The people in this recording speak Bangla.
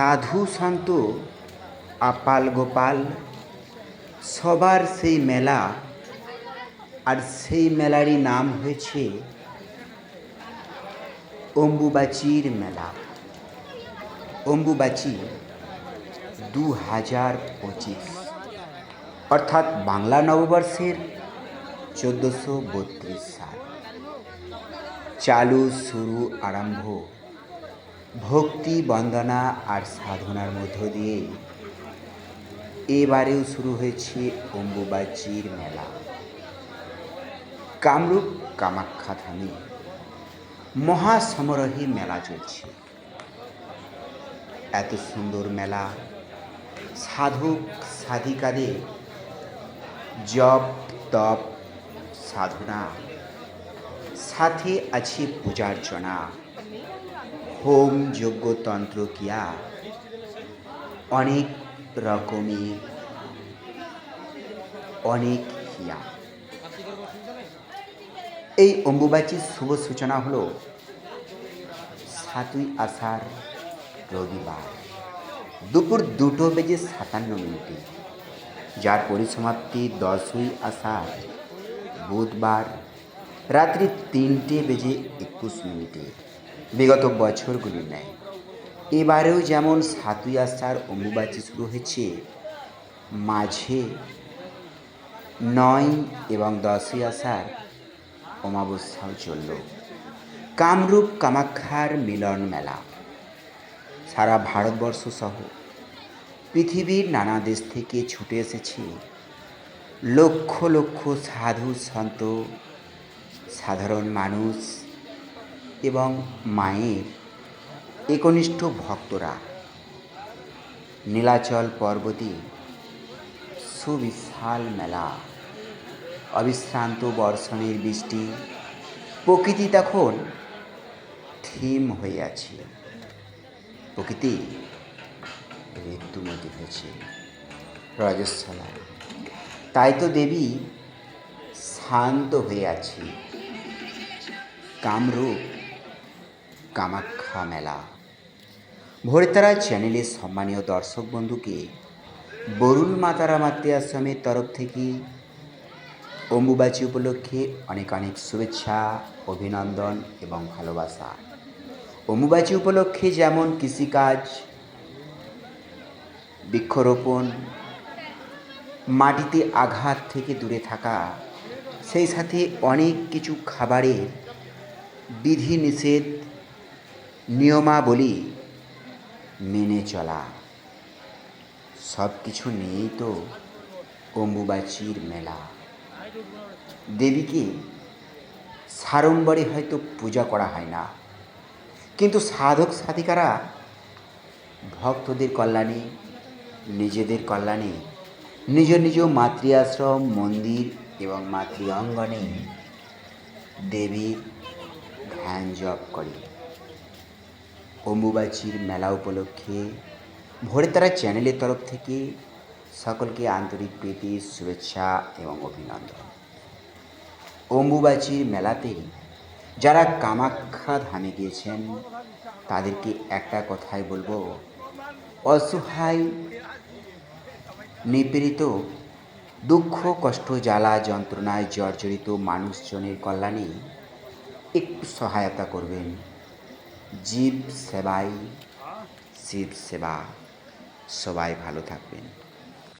সাধু সন্ত, আপাল গোপাল, সবার সেই মেলা, আর সেই মেলারই নাম হয়েছে অম্বুবাচির মেলা। অম্বুবাচি দু হাজার পঁচিশ। অর্থাৎ বাংলা নববর্ষের চোদ্দোশো বত্রিশ সাল। চালু, শুরু, আরম্ভ ভক্তি, বন্দনা আর সাধনার মধ্য দিয়ে। এবারেও শুরু হয়েছে অম্বুবাচির মেলা। কামরূপ কামাখ্যা ধামে মহাসমারোহে মেলা চলছে। এত সুন্দর মেলা। সাধক, সাধিকাদের জপ, তপ, সাধনা। সাথে আছে পূজার্চনা। হোম যজ্ঞ তন্ত্র কিয়া অনেক রকমের অনেক হিয়া। এই অম্বুবাচীর শুভ সূচনা হলো সাতই আষাঢ় রবিবার, দুপুর দুটো বেজে সাতান্ন মিনিটে। যার পরিসমাপ্তি দশই আষাঢ় বুধবার, রাত্রি তিনটে বেজে একুশ মিনিটে। বিগত বছরগুলির ন্যায়। এবারেও যেমন সাতই আষাঢ় অম্বুবাচী শুরু হয়েছে, মাঝে নয় এবং দশই আষাঢ় অমাবস্যাও চলল। কামরূপ কামাখ্যার মিলন মেলা। সারা ভারতবর্ষ সহ পৃথিবীর নানা দেশ থেকে ছুটে এসেছে লক্ষ লক্ষ সাধু সন্ত, সাধারণ মানুষ এবং মায়ের একনিষ্ঠ ভক্তরা। নীলাচল পর্বতে সুবিশাল মেলা, অবিশ্রান্ত বর্ষণের বৃষ্টি, প্রকৃতি তখন থিম হয়ে আছে। প্রকৃতি ঋতুমতি হয়েছে রজস্বলা তাই তো দেবী শান্ত হয়ে আছে। কামরূপ কামাখ্যা মেলা। ভোরতারা চ্যানেলের সম্মানীয় দর্শক বন্ধুকে বরুণ মাতারা মাতৃ আশ্রমের তরফ থেকে অম্বুবাচী উপলক্ষে অনেক অনেক শুভেচ্ছা, অভিনন্দন এবং ভালোবাসা। অম্বুবাচী উপলক্ষে যেমন কৃষিকাজ, বৃক্ষরোপণ, মাটিতে আঘাত থেকে দূরে থাকা, সেই সাথে অনেক কিছু খাবারের বিধি নিষেধ নিয়মাবলী মেনে চলা। সব কিছু নিয়েই তো অম্বুবাচীর মেলা। দেবীকে সাড়ম্বরে হয়তো পূজা করা হয় না। কিন্তু সাধক সাধিকারা ভক্তদের কল্যাণে, নিজেদের কল্যাণে, নিজ নিজ মাতৃ আশ্রম মন্দির এবং মাতৃ অঙ্গনে দেবীর ধ্যান জপ করে। অম্বুবাচীর মেলা উপলক্ষে ভোরে তারা চ্যানেলের তরফ থেকে সকলকে আন্তরিক প্রীতি, শুভেচ্ছা এবং অভিনন্দন। অম্বুবাচীর মেলাতে যারা কামাখ্যা ধামে গিয়েছেন, তাদেরকে একটা কথাই বলব। অসহায়, নিপীড়িত, দুঃখ, কষ্ট, জ্বালা, যন্ত্রণায় জর্জরিত মানুষজনের কল্যাণে একটু সহায়তা করবেন। জীব সেবাই শিব সেবা সবাই ভালো থাকবেন।